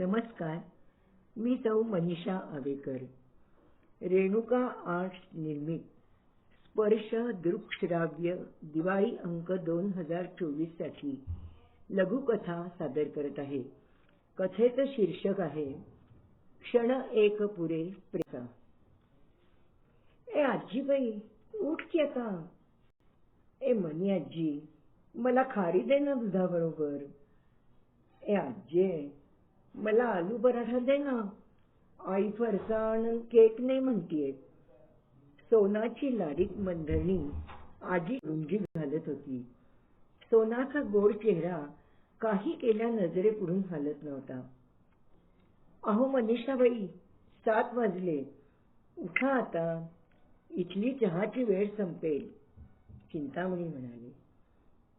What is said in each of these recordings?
नमस्कार मी सौ मनीषा आवेकर. रेणुका आर्ट्स निर्मित स्पर्श दृकश्राव्य दिवाळी अंक दोन हजार चोवीससाठी लघुकथा सादर करत आहे. कथेचं शीर्षक आहे क्षण एक पुरे प्रेसा. ए आजीबाई उठ की आता. ए मनी आजी मला खारी दे ना दुधाबरोबर. ए आजी मला आलू पराठा दे ना. आई फरसाण केक नाही म्हणतीये. सोनाची लाडीक मंधणी आजी रुंजी घालत होती. सोनाचा गोड चेहरा काही केल्या नजरेपुढून हलत नव्हता. अहो मनीषाबाई सात वाजले. उठा आता. इथली चहाची वेळ संपेल. चिंतामणी म्हणाली.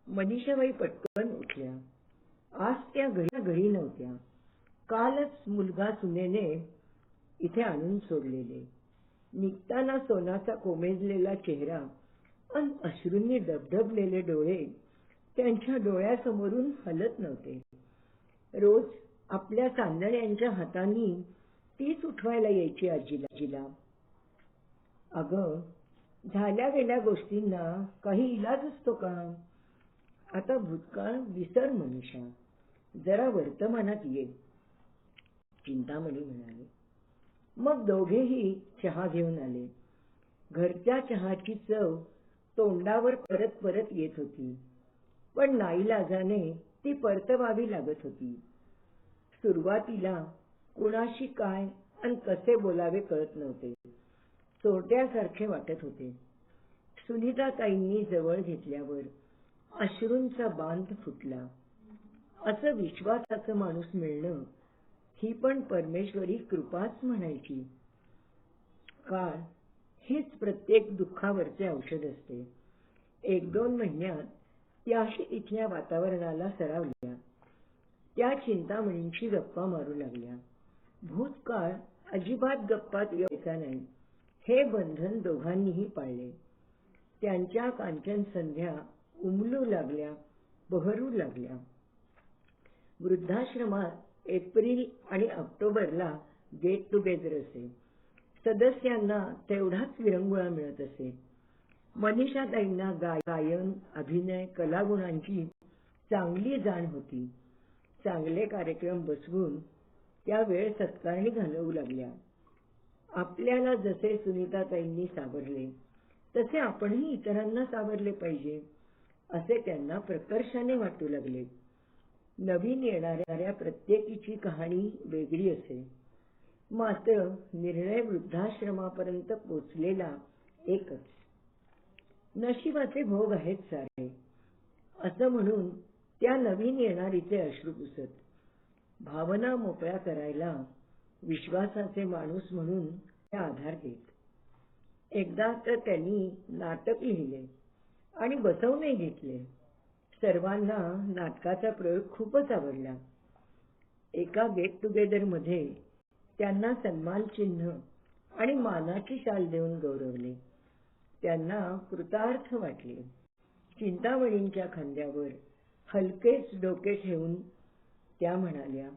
मनीषाबाई पटकन उठल्या. आज त्या घरी घरी नव्हत्या. कालच मुलगा सुनेने इथे आणून सोडलेले. निघताना सोनाचा कोमेजलेला चेहरा अन अश्रूंनी डबडबलेले डोळे त्यांच्या डोळ्यासमोरून हलत नव्हते. रोज आपल्या चांदण्यांच्या हातांनी तीच उठवायला यायची आजीला. जिला अगं झाल्या गेल्या गोष्टींना काही इलाज असतो का? आता भूतकाळ विसर मनीषा. जरा वर्तमानात ये. चिंतामणी म्हणाले. मग दोघेही चहा घेऊन आले. घरच्या चहाची चव तोंडावर परत परत येत होती. पण नाईलाजाने ती परतवावी लागत होती. सुरुवातीला कुणाशी काय आणि कसे बोलावे कळत नव्हते. चोरट्यासारखे वाटत होते. सुनीताताईंनी जवळ घेतल्यावर अश्रूंचा बांध फुटला. असं विश्वासाचं माणूस मिळणं ही पण परमेश्वरी कृपाच म्हणायची. काळ हेच प्रत्येक दुःखावरचे औषध असते. एक दोन महिन्यात त्याही इथल्या वातावरणाला सरावल्या. त्या चिंतामणींची गप्पा मारू लागल्या. भूतकाळ अजिबात गप्पात यायचा नाही. हे बंधन दोघांनीही पाळले. त्यांच्या कांचन संध्या उमलू लागल्या बहरू लागल्या. वृद्धाश्रमात एप्रिल आणि ऑक्टोबरला गेट टुगेदर असे. सदस्यांना तेवढाच विरंगुळा मिळत असे. मनीषाताईंना गायन अभिनय कलागुणांची चांगली जाण होती. चांगले कार्यक्रम बसवून त्या वेळ सत्कारणी घालवू लागल्या. आपल्याला जसे सुनीताताईंनी सावरले तसे आपणही इतरांना सावरले पाहिजे असे त्यांना प्रकर्षाने वाटू लागले. नवीन येणाऱ्या प्रत्येकीची कहाणी वेगळी असे. मात्र निर्णय वृद्धाश्रमापर्यंत पोचलेला एकच. नशिबाचे भोग आहेत सारे. असं म्हणून त्या नवीन येणारीचे अश्रू पुसत भावना मोकळ्या करायला विश्वासाचे माणूस म्हणून ते आधार घेत. एकदा तर त्यांनी नाटक लिहिले आणि बसवणे घेतले. सर्वांना नाटकाचा प्रयोग खूपच आवडला. एका गेट टुगेदरमध्ये त्यांना सन्मान चिन्ह आणि मानाची शाल देऊन गौरवले. त्यांना कृतार्थ वाटले. चिंतामणींच्या खांद्यावर हलकेच डोके ठेवून त्या म्हणाल्या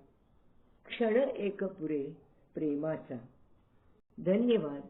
क्षण एक पुरे प्रेमाचा. धन्यवाद.